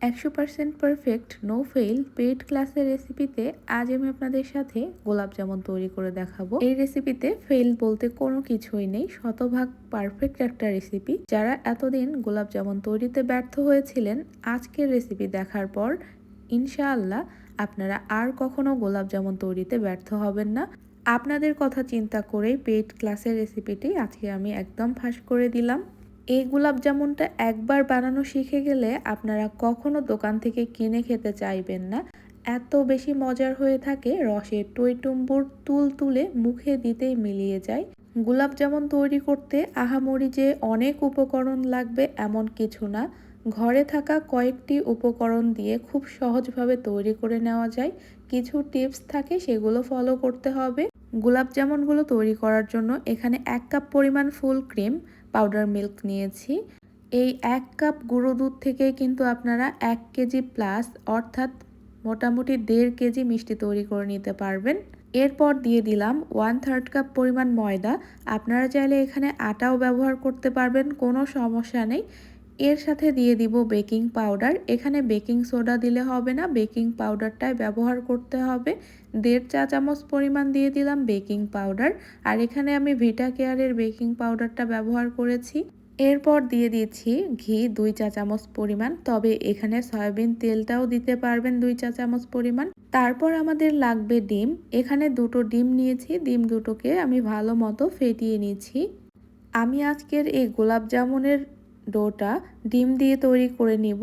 একশো percent perfect no fail paid ক্লাসের রেসিপিতে আজ আমি আপনাদের সাথে গোলাপ জামুন তৈরি করে দেখাবো। এই রেসিপিতে ফেল বলতে কোনো কিছুই নেই, শতভাগ পারফেক্ট একটা রেসিপি যারা এতদিন গোলাপ জামুন তৈরিতে ব্যর্থ হয়েছিলেন, আজকের রেসিপি দেখার পর ইনশাআল্লাহ আপনারা আর কখনো গোলাপ জামুন তৈরিতে ব্যর্থ হবেন না। আপনাদের কথা চিন্তা করেই পেড ক্লাসের রেসিপিটি আজকে আমি একদম ফাঁস করে দিলাম। এই গোলাপ জামুনটা একবার বানানো শিখে গেলে আপনারা কখনো দোকান থেকে কিনে খেতে চাইবেন না। এত বেশি মজার হয়ে থাকে রসে টইটুম্বুর তুল তুলে মুখে দিতেই মিলিয়ে যায়। গোলাপ জামুন তৈরি করতে আহামরি যে অনেক উপকরণ লাগবে এমন কিছু না। ঘরে থাকা কয়েকটি উপকরণ দিয়ে খুব সহজভাবে তৈরি করে নেওয়া যায়। কিছু টিপস থাকে, সেগুলো ফলো করতে হবে। গোলাপ জামুনগুলো তৈরি করার জন্য এখানে এক কাপ পরিমাণ ফুল ক্রিম পাউডার মিল্ক নিয়েছি। এই এক কাপ গুঁড়ো দুধ থেকে কিন্তু আপনারা এক কেজি প্লাস অর্থাৎ মোটামুটি দেড় কেজি মিষ্টি তৈরি করে নিতে পারবেন। এরপর দিয়ে দিলাম ওয়ান থার্ড কাপ পরিমাণ ময়দা। আপনারা চাইলে এখানে আটাও ব্যবহার করতে পারবেন, কোনো সমস্যা নেই। এর সাথে দিয়ে দিব বেকিং পাউডার। এখানে বেকিং সোডা দিলে হবে না, বেকিং পাউডারটাই ব্যবহার করতে হবে। দেড় চা চামচ পরিমাণ দিয়ে দিলাম বেকিং পাউডার। আর এখানে আমি ভিটা কেয়ারের বেকিং পাউডারটা ব্যবহার করেছি। এরপর দিয়ে দিচ্ছি ঘি দুই চা চামচ পরিমাণ। তবে এখানে সয়াবিন তেলটাও দিতে পারবেন দুই চা চামচ পরিমাণ। তারপর আমাদের লাগবে ডিম। এখানে দুটো ডিম নিয়েছি। ডিম দুটোকে আমি ভালো মতো ফেটিয়ে নিয়েছি আমি আজকের এই গোলাপ জামুনের ডোটা ডিম দিয়ে তৈরি করে নিব।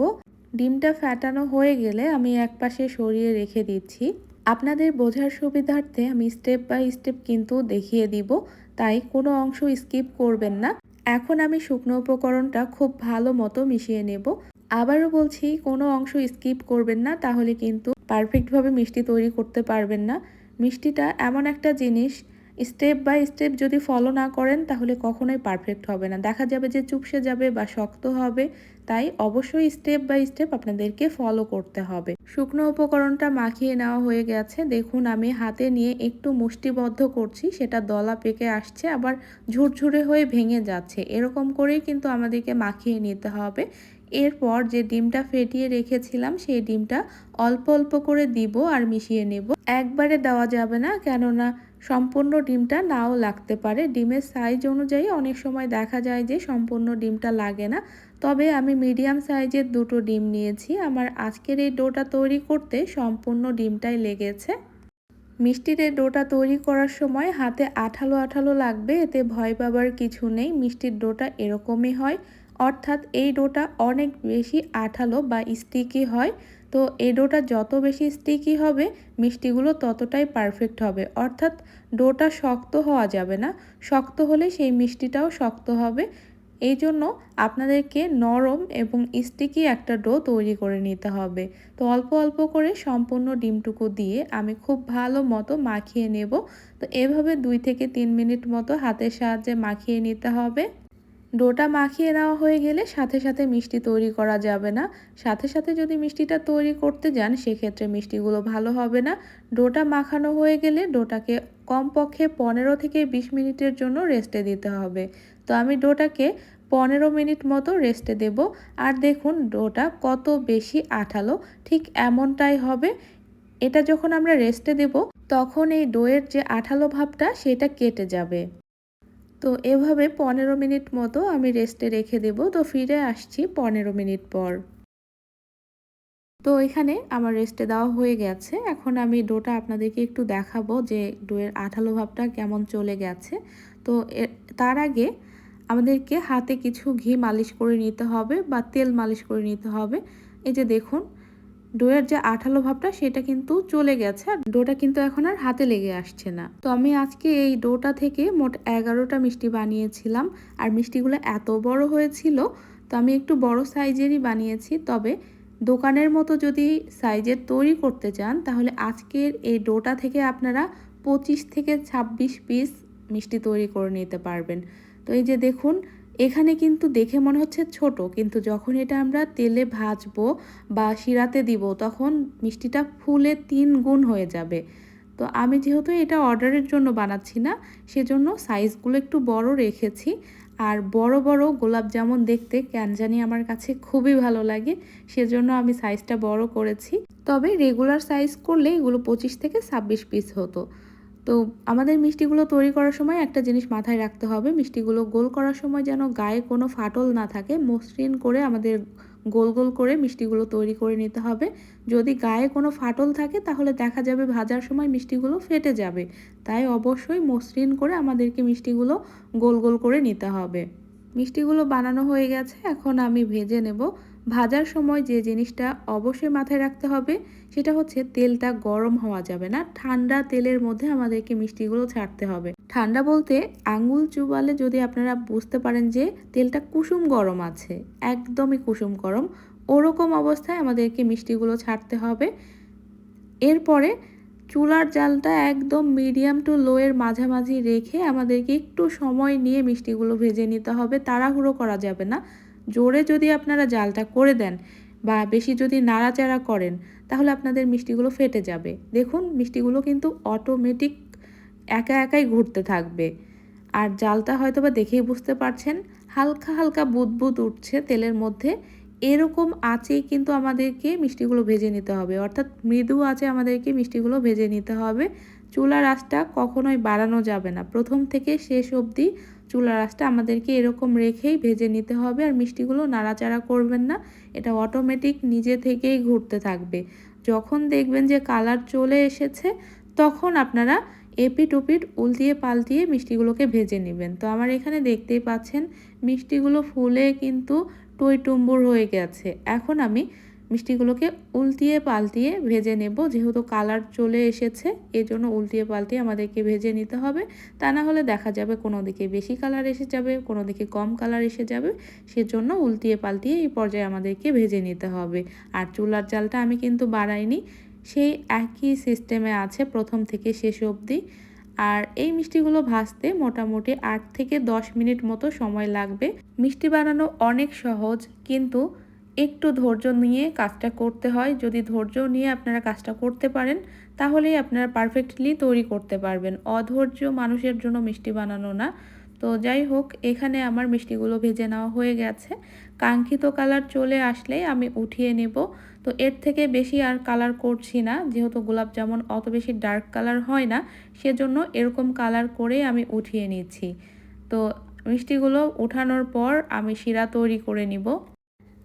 ডিমটা ফ্যাটানো হয়ে গেলে আমি এক পাশে সরিয়ে রেখে দিচ্ছি। আপনাদের বোঝার সুবিধার্থে আমি স্টেপ বাই স্টেপ কিন্তু দেখিয়ে দিব, তাই কোনো অংশ স্কিপ করবেন না। এখন আমি শুকনো উপকরণটা খুব ভালো মতো মিশিয়ে নেব। আবারও বলছি, কোনো অংশ স্কিপ করবেন না, তাহলে কিন্তু পারফেক্টভাবে মিষ্টি তৈরি করতে পারবেন না। মিষ্টিটা এমন একটা জিনিস স্টেপ বাই স্টেপ যদি ফলো না করেন, তাহলে কখনোই পারফেক্ট হবে না। দেখা যাবে যে চুপসে যাবে বা শক্ত হবে, তাই অবশ্যই স্টেপ বাই স্টেপ আপনাদেরকে ফলো করতে হবে। শুকনো উপকরণটা মাখিয়ে নেওয়া হয়ে গেছে। দেখুন, আমি হাতে নিয়ে একটু মুষ্টিবদ্ধ করছি, সেটা দলা পেকে আসছে, আবার ঝুরঝুরে হয়ে ভেঙে যাচ্ছে। এরকম করেই কিন্তু আমাদেরকে মাখিয়ে নিতে হবে। এরপর যে ডিমটা ফেটিয়ে রেখেছিলাম, সেই ডিমটা অল্প অল্প করে দিব আর মিশিয়ে নেব। একবারে দেওয়া যাবে না, কেননা সম্পূর্ণ ডিমটা নাও লাগতে পারে। ডিমের সাইজ অনুযায়ী অনেক সময় দেখা যায় যে সম্পূর্ণ ডিমটা লাগে না। তবে আমি মিডিয়াম সাইজের দুটো ডিম নিয়েছি। আমার আজকের এই ডোটা তৈরি করতে সম্পূর্ণ ডিমটাই লেগেছে। মিষ্টির এই ডোটা তৈরি করার সময় হাতে আঠালো আঠালো লাগবে, এতে ভয় পাবার কিছু নেই। মিষ্টির ডোটা এরকমই হয়। অর্থাৎ এই ডোটা অনেক বেশি আঠালো বা স্টিকি হয়। তো এই ডোটা যত বেশি স্টিকি হবে, মিষ্টিগুলো ততটাই পারফেক্ট হবে। অর্থাৎ ডোটা শক্ত হওয়া যাবে না। শক্ত হলে সেই মিষ্টিটাও শক্ত হবে। এই জন্য আপনাদেরকে নরম এবং স্টিকি একটা ডো তৈরি করে নিতে হবে। তো অল্প অল্প করে সম্পূর্ণ ডিমটুকু দিয়ে আমি খুব ভালো মতো মাখিয়ে নেব। তো এভাবে দুই থেকে তিন মিনিট মতো হাতের সাহায্যে মাখিয়ে নিতে হবে। ডোটা মাখিয়ে নেওয়া হয়ে গেলে সাথে সাথে মিষ্টি তৈরি করা যাবে না। সাথে সাথে যদি মিষ্টিটা তৈরি করতে যান, সেক্ষেত্রে মিষ্টিগুলো ভালো হবে না। ডোটা মাখানো হয়ে গেলে ডোটাকে কমপক্ষে পনেরো থেকে বিশ মিনিটের জন্য রেস্টে দিতে হবে। তো আমি ডোটাকে পনেরো মিনিট মতো রেস্টে দেব। আর দেখুন, ডোটা কত বেশি আঠালো, ঠিক এমনটাই হবে। এটা যখন আমরা রেস্টে দেব, তখন এই ডোয়ের যে আঠালো ভাবটা, সেটা কেটে যাবে। তো এভাবে পনেরো মিনিট মতো আমি রেস্টে রেখে দেব। তো ফিরে আসছি পনেরো মিনিট পর। তো এখানে আমার রেস্টে দেওয়া হয়ে গেছে। এখন আমি ডোটা আপনাদেরকে একটু দেখাবো যে ডোয়ের আঠালো ভাবটা কেমন চলে গেছে। তো তার আগে আমাদেরকে হাতে কিছু ঘি মালিশ করে নিতে হবে বা তেল মালিশ করে নিতে হবে। এই যে দেখুন ডোয়ের যে আঠালো ভাবটা সেটা কিন্তু চলে গেছে আর ডোটা কিন্তু এখন আর হাতে লেগে আসছে না। তো আমি আজকে এই ডোটা থেকে মোট এগারোটা মিষ্টি বানিয়েছিলাম আর মিষ্টিগুলো এত বড় হয়েছিল, তো আমি একটু বড় সাইজেরই বানিয়েছি। তবে দোকানের মতো যদি সাইজের তৈরি করতে চান, তাহলে আজকের এই ডোটা থেকে আপনারা পঁচিশ থেকে ২৬ পিস মিষ্টি তৈরি করে নিতে পারবেন। তো এই যে দেখুন এখানে কিন্তু দেখে মনে হচ্ছে ছোট, কিন্তু যখন এটা আমরা তেলে ভাজবো বা শিরাতে দিব, তখন মিষ্টিটা ফুলে তিন গুণ হয়ে যাবে। তো আমি যেহেতু এটা অর্ডারের জন্য বানাচ্ছি না, সেজন্য সাইজগুলো একটু বড় রেখেছি। আর বড় বড় গোলাপ জামুন দেখতে কেন জানি আমার কাছে খুবই ভালো লাগে, সেজন্য আমি সাইজটা বড় করেছি। তবে রেগুলার সাইজ করলে এগুলো পঁচিশ থেকে ছাব্বিশ পিস হতো। তো আমাদের মিষ্টিগুলো তৈরি করার সময় একটা জিনিস মাথায় রাখতে হবে। মিষ্টিগুলো গোল করার সময় যেন গায়ে কোনো ফাটল না থাকে, মসৃণ করে আমাদের গোল গোল করে মিষ্টিগুলো তৈরি করে নিতে হবে। যদি গায়ে কোনো ফাটল থাকে তাহলে দেখা যাবে ভাজার সময় মিষ্টিগুলো ফেটে যাবে। তাই অবশ্যই মসৃণ করে আমাদেরকে মিষ্টিগুলো গোল গোল করে নিতে হবে। মিষ্টিগুলো বানানো হয়ে গেছে, এখন আমি ভেজে নেব। ভাজার সময় যে জিনিসটা অবশ্যই মাথায় রাখতে হবে, সেটা হচ্ছে তেলটা গরম হওয়া যাবে না। ঠান্ডা তেলের মধ্যে আমাদেরকে মিষ্টিগুলো ছাড়তে হবে। ঠান্ডা বলতে আঙ্গুল চুবালে যদি আপনারা বুঝতে পারেন যে তেলটা কুসুম গরম আছে, একদমই কুসুম গরম, ওরকম অবস্থায় আমাদেরকে মিষ্টিগুলো ছাড়তে হবে। এরপরে চুলার জালটা একদম মিডিয়াম টু লোয়ের মাঝামাঝি রেখে আমাদেরকে একটু সময় নিয়ে মিষ্টিগুলো ভেজে নিতে হবে। তাড়াহুড়ো করা যাবে না। জোরে যদি আপনারা জালটা করে দেন বা বেশি যদি নাড়াচাড়া করেন, তাহলে আপনাদের মিষ্টিগুলো ফেটে যাবে। দেখুন, মিষ্টিগুলো কিন্তু অটোমেটিক একা একাই ঘুরতে থাকবে। আর জালটা হয়তো বা দেখেই বুঝতে পারছেন, হালকা হালকা বুদবুদ উঠছে তেলের মধ্যে। এরকম আঁচেই কিন্তু আমাদেরকে মিষ্টিগুলো ভেজে নিতে হবে। অর্থাৎ মৃদু আঁচে আমাদেরকে মিষ্টিগুলো ভেজে নিতে হবে। চুলার আঁচটা কখনোই বাড়ানো যাবে না। প্রথম থেকে শেষ অবধি চুলার আঁচটা আমাদেরকে এরকম রেখেই ভেজে নিতে হবে আর মিষ্টিগুলো নাড়াচাড়া করবেন না। এটা অটোমেটিক নিজে থেকেই ঘুরতে থাকবে। যখন দেখবেন যে কালার চলে এসেছে, তখন আপনারা এপিট ওপিট উল্টিয়ে পাল্টিয়ে মিষ্টিগুলোকে ভেজে নেবেন। তো আমার এখানে দেখতেই পাচ্ছেন, মিষ্টিগুলো ফুলে কিন্তু টই টুম্বুর হয়ে গেছে। এখন আমি মিষ্টিগুলোকে উল্টিয়ে পাল্টিয়ে ভেজে নেব। যেহেতু কালার চলে এসেছে, এজন্য উল্টিয়ে পাল্টিয়ে আমাদেরকে ভেজে নিতে হবে। তা না হলে দেখা যাবে কোনো দিকে বেশি কালার এসে যাবে, কোনো দিকে কম কালার এসে যাবে। সেজন্য উল্টিয়ে পাল্টিয়ে এই পর্যায়ে আমাদেরকে ভেজে নিতে হবে। আর চুলার জালটা আমি কিন্তু বাড়াইনি, সেই একই সিস্টেমে আছে প্রথম থেকে শেষ অবধি। আর এই মিষ্টিগুলো ভাজতে মোটামুটি আট থেকে দশ মিনিট মতো সময় লাগবে। মিষ্টি বানানো অনেক সহজ, কিন্তু একটু ধৈর্য নিয়ে কাজটা করতে হয়। যদি ধৈর্য নিয়ে আপনারা কাজটা করতে পারেন, তাহলেই আপনারা পারফেক্টলি তৈরি করতে পারবেন। অধৈর্য মানুষের জন্য মিষ্টি বানানো না। তো যাই হোক, এখানে আমার মিষ্টিগুলো ভেজে নেওয়া হয়ে গেছে। কাঙ্ক্ষিত কালার চলে আসলে আমি উঠিয়ে নেব। তো এর থেকে বেশি আর কালার করছি না। যেহেতু গোলাপ জামুন অত বেশি ডার্ক কালার হয় না, সেজন্য এরকম কালার করে আমি উঠিয়ে নিচ্ছি। তো মিষ্টিগুলো উঠানোর পর আমি শিরা তৈরি করে নিব।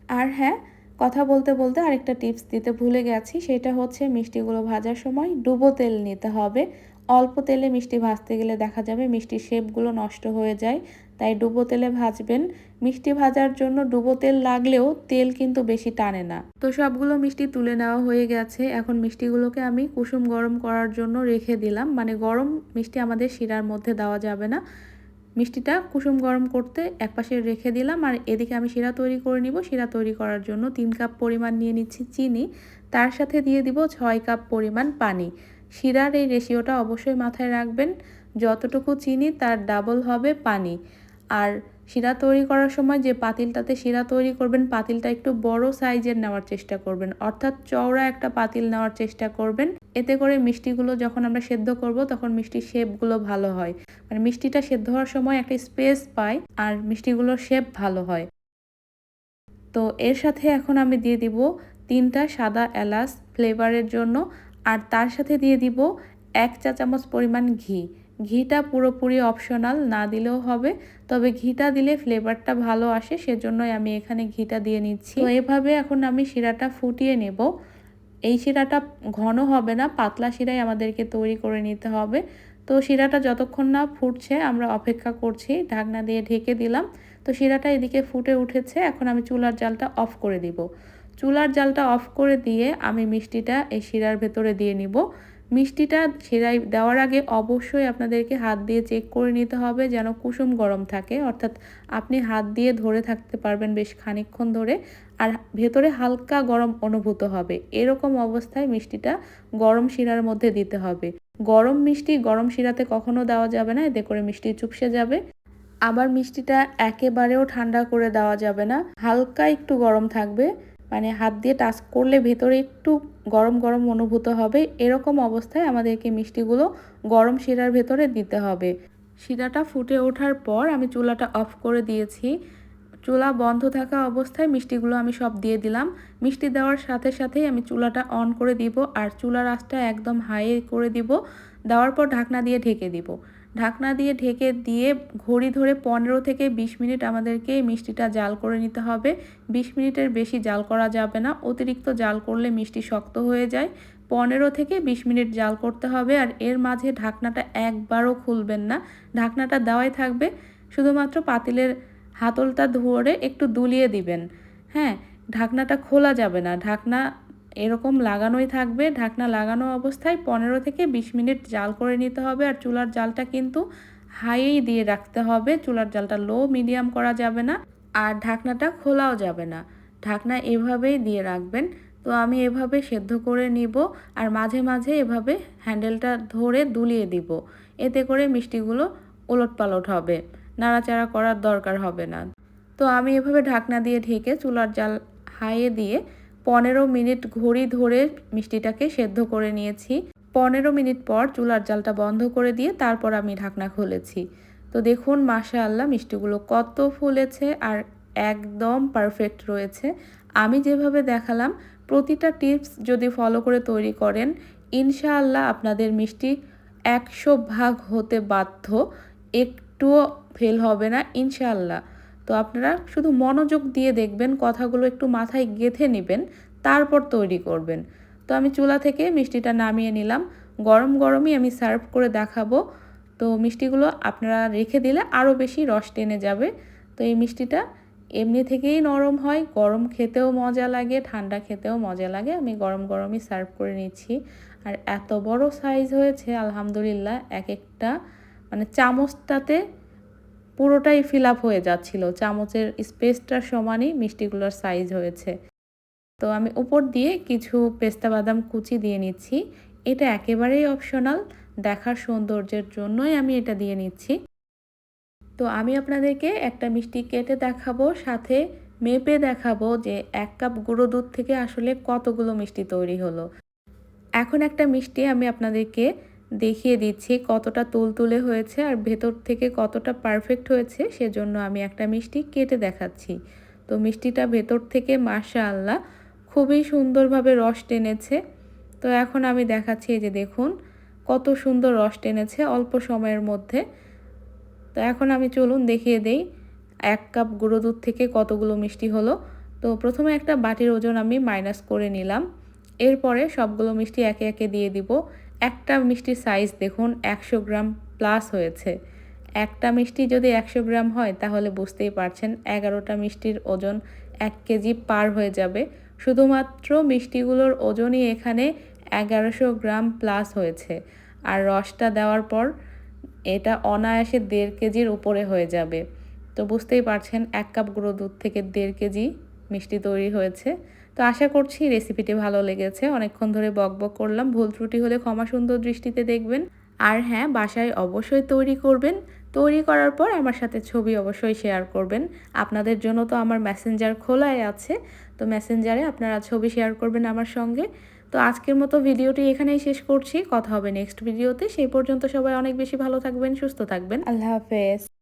আর হ্যাঁ কথা বলতে বলতে আরেকটা টিপস দিতে ভুলে গেছি, সেটা হচ্ছে মিষ্টিগুলো ভাজার সময় ডুবো তেল নিতে হবে। অল্প তেলে মিষ্টি ভাজতে গেলে দেখা যাবে মিষ্টির শেপগুলো নষ্ট হয়ে যায়, তাই ডুবো তেলে ভাজবেন। মিষ্টি ভাজার জন্য ডুবো তেল লাগলেও তেল কিন্তু বেশি টানে না। তো সবগুলো মিষ্টি তুলে নেওয়া হয়ে গেছে, এখন মিষ্টিগুলোকে আমি কুসুম গরম করার জন্য রেখে দিলাম। মানে গরম মিষ্টি আমাদের শিরার মধ্যে দেওয়া যাবে না। মিষ্টিটা কুসুম গরম করতে একপাশে রেখে দিলাম আর এদিকে আমি শিরা তৈরি করে নিব। শিরা তৈরি করার জন্য তিন কাপ পরিমাণ নিয়ে নিচ্ছি চিনি। তার সাথে দিয়ে দিব ছয় কাপ পরিমাণ পানি। শিরার এই রেশিওটা অবশ্যই মাথায় রাখবেন, যতটুকু চিনি তার ডাবল হবে পানি। আর শিরা তৈরি করার সময় যে পাতিলটাতে শিরা তৈরি করবেন, পাতিলটা একটু বড় সাইজের নেওয়ার চেষ্টা করবেন। অর্থাৎ চওড়া একটা পাতিল নেওয়ার চেষ্টা করবেন। এতে করে মিষ্টিগুলো যখন আমরা সেদ্ধ করব, তখন মিষ্টির শেপগুলো ভালো হয়। মানে মিষ্টিটা সেদ্ধ হওয়ার সময় একটা স্পেস পায় আর মিষ্টিগুলোর শেপ ভালো হয়। তো এর সাথে এখন আমি দিয়ে দিব তিনটা সাদা এলাচ ফ্লেভারের জন্য আর তার সাথে দিয়ে দিব এক চা চামচ পরিমাণ ঘি। ঘিটা পুরোপুরি অপশনাল না দিলেও হবে, তবে ঘিটা দিলে ফ্লেভারটা ভালো আসে, সেজন্যই আমি এখানে ঘিটা দিয়ে নিচ্ছি। তো এভাবে এখন আমি শিরাটা ফুটিয়ে নেব। এই শিরাটা ঘন হবে না, পাতলা শিরাই আমাদেরকে তৈরি করে নিতে হবে। তো শিরাটা যতক্ষণ না ফুটছে আমরা অপেক্ষা করছি, ঢাকনা দিয়ে ঢেকে দিলাম। তো শিরাটা এদিকে ফুটে উঠেছে, এখন আমি চুলার জালটা অফ করে দিব। চুলার জালটা অফ করে দিয়ে আমি মিষ্টিটা এই শিরার ভেতরে দিয়ে নিব। মিষ্টিটা সেরাই দেওয়ার আগে অবশ্যই আপনাদেরকে হাত দিয়ে চেক করে নিতে হবে যেন কুসুম গরম থাকে। অর্থাৎ আপনি হাত দিয়ে ধরে থাকতে পারবেন বেশ খানিক্ষণ ধরে। আর ভেতরে হালকা গরম অনুভূত হবে। এরকম অবস্থায় মিষ্টিটা গরম শিরার মধ্যে দিতে হবে। গরম মিষ্টি গরম শিরাতে কখনো দেওয়া যাবে না, এতে করে মিষ্টি চুপসে যাবে। আবার মিষ্টিটা একেবারেও ঠান্ডা করে দেওয়া যাবে না। হালকা একটু গরম থাকবে মানে হাত দিয়ে টাচ করলে ভেতরে একটু গরম গরম অনুভূত হবে। এরকম অবস্থায় আমাদেরকে মিষ্টিগুলো গরম শিরার ভেতরে দিতে হবে। শিরাটা ফুটে ওঠার পর আমি চুলাটা অফ করে দিয়েছি। চুলা বন্ধ থাকা অবস্থায় মিষ্টিগুলো আমি সব দিয়ে দিলাম। মিষ্টি দেওয়ার সাথে সাথেই আমি চুলাটা অন করে দিব আর চুলার আঁচটা একদম হাই করে দিব। দেওয়ার পর ঢাকনা দিয়ে ঢেকে দিব। ঢাকনা দিয়ে ঢেকে দিয়ে ঘড়ি ধরে পনেরো থেকে বিশ মিনিট আমাদেরকে মিষ্টিটা জাল করে নিতে হবে। বিশ মিনিটের বেশি জাল করা যাবে না। অতিরিক্ত জাল করলে মিষ্টি শক্ত হয়ে যায়। পনেরো থেকে বিশ মিনিট জাল করতে হবে আর এর মাঝে ঢাকনাটা একবারও খুলবেন না। ঢাকনাটা দেওয়াই থাকবে। শুধুমাত্র পাতিলের হাতলটা ধরে একটু দুলিয়ে দিবেন। হ্যাঁ ঢাকনাটা খোলা যাবে না। ঢাকনা এরকম লাগানোই থাকবে। ঢাকনা লাগানো অবস্থায় পনেরো থেকে বিশ মিনিট জাল করে নিতে হবে আর চুলার জালটা কিন্তু হাইয়েই দিয়ে রাখতে হবে। চুলার জালটা লো মিডিয়াম করা যাবে না আর ঢাকনাটা খোলাও যাবে না। ঢাকনা এভাবেই দিয়ে রাখবেন। তো আমি এভাবে সেদ্ধ করে নিব আর মাঝে মাঝে এভাবে হ্যান্ডেলটা ধরে দুলিয়ে দিব। এতে করে মিষ্টিগুলো ওলট পালট হবে। নাড়াচাড়া করার দরকার হবে না। তো আমি এভাবে ঢাকনা দিয়ে ঢেকে চুলার জাল হাইয়ে দিয়ে পনেরো মিনিট ঘড়ি ধরে মিষ্টিটাকে সেদ্ধ করে নিয়েছি। পনেরো মিনিট পর চুলার জালটা বন্ধ করে দিয়ে তারপর আমি ঢাকনা খুলেছি। তো দেখুন মাশা আল্লাহ মিষ্টিগুলো কত ফুলেছে আর একদম পারফেক্ট রয়েছে। আমি যেভাবে দেখালাম, প্রতিটা টিপস যদি ফলো করে তৈরি করেন, ইনশাআল্লাহ আপনাদের মিষ্টি একশো ভাগ হতে বাধ্য। একটুও ফেল হবে না, ইনশাআল্লাহ। তো আপনারা শুধু মনোযোগ দিয়ে দেখবেন, কথাগুলো একটু মাথায় গেঁথে নেবেন, তারপর তৈরি করবেন। তো আমি চুলা থেকে মিষ্টিটা নামিয়ে নিলাম। গরম গরমই আমি সার্ভ করে দেখাবো। তো মিষ্টিগুলো আপনারা রেখে দিলে আরও বেশি রস টেনে যাবে। তো এই মিষ্টিটা এমনি থেকেই নরম হয়, গরম খেতেও মজা লাগে, ঠান্ডা খেতেও মজা লাগে। আমি গরম গরমই সার্ভ করে নিচ্ছি। আর এত বড় সাইজ হয়েছে, আলহামদুলিল্লাহ, এক একটা মানে চামচটাতে পুরোটাই ফিল আপ হয়ে যাচ্ছিল। চামচের স্পেসটার সমানই মিষ্টিগুলোর সাইজ হয়েছে। তো আমি উপর দিয়ে কিছু পেস্তা বাদাম কুচি দিয়ে নিচ্ছি। এটা একেবারেই অপশনাল দেখার সৌন্দর্যের জন্যই আমি এটা দিয়ে নিচ্ছি। তো আমি আপনাদেরকে একটা মিষ্টি কেটে দেখাবো, সাথে মেপে দেখাবো যে এক কাপ গুঁড়ো দুধ থেকে আসলে কতগুলো মিষ্টি তৈরি হলো। এখন একটা মিষ্টি আমি আপনাদেরকে দেখিয়ে দিচ্ছি কতটা তুলতুলে হয়েছে আর ভেতর থেকে কতটা পারফেক্ট হয়েছে, সেজন্য আমি একটা মিষ্টি কেটে দেখাচ্ছি। তো মিষ্টিটা ভেতর থেকে মাশা আল্লাহ খুবই সুন্দরভাবে রস টেনেছে। তো এখন আমি দেখাচ্ছি যে দেখুন, কত সুন্দর রস টেনেছে অল্প সময়ের মধ্যে। তো এখন আমি চলুন দেখিয়ে দেই, এক কাপ গুঁড়ো দুধ থেকে কতগুলো মিষ্টি হলো। তো প্রথমে একটা বাটির ওজন আমি মাইনাস করে নিলাম। এরপরে সবগুলো মিষ্টি একে একে দিয়ে দিব। একটা মিষ্টির সাইজ দেখুন একশো গ্রাম প্লাস হয়েছে। একটা মিষ্টি যদি একশো গ্রাম হয়, তাহলে বুঝতেই পারছেন এগারোটা মিষ্টির ওজন এক কেজি পার হয়ে যাবে। শুধুমাত্র মিষ্টিগুলোর ওজনই এখানে এগারোশো গ্রাম প্লাস হয়েছে। আর রসটা দেওয়ার পর এটা অনায়াসে দেড় কেজির উপরে হয়ে যাবে। তো বুঝতেই পারছেন এক কাপ গুঁড়ো দুধ থেকে দেড় কেজি মিষ্টি তৈরি হয়েছে। তো আশা করছি রেসিপিটি ভালো লেগেছে। অনেকক্ষণ ধরে বক বক করলাম। ভুল ত্রুটি হলে ক্ষমা সুন্দর দৃষ্টিতে দেখবেন। আর হ্যাঁ বাসায় অবশ্যই তৈরি করবেন। তৈরি করার পর আমার সাথে ছবি অবশ্যই শেয়ার করবেন। আপনাদের জন্য তো আমার মেসেঞ্জার খোলাই আছে। তো মেসেঞ্জারে আপনারা ছবি শেয়ার করবেন আমার সঙ্গে। তো আজকের মতো ভিডিওটি এখানেই শেষ করছি। কথা হবে নেক্সট ভিডিওতে সেই পর্যন্ত সবাই অনেক বেশি ভালো থাকবেন, সুস্থ থাকবেন। আল্লাহ হাফেজ।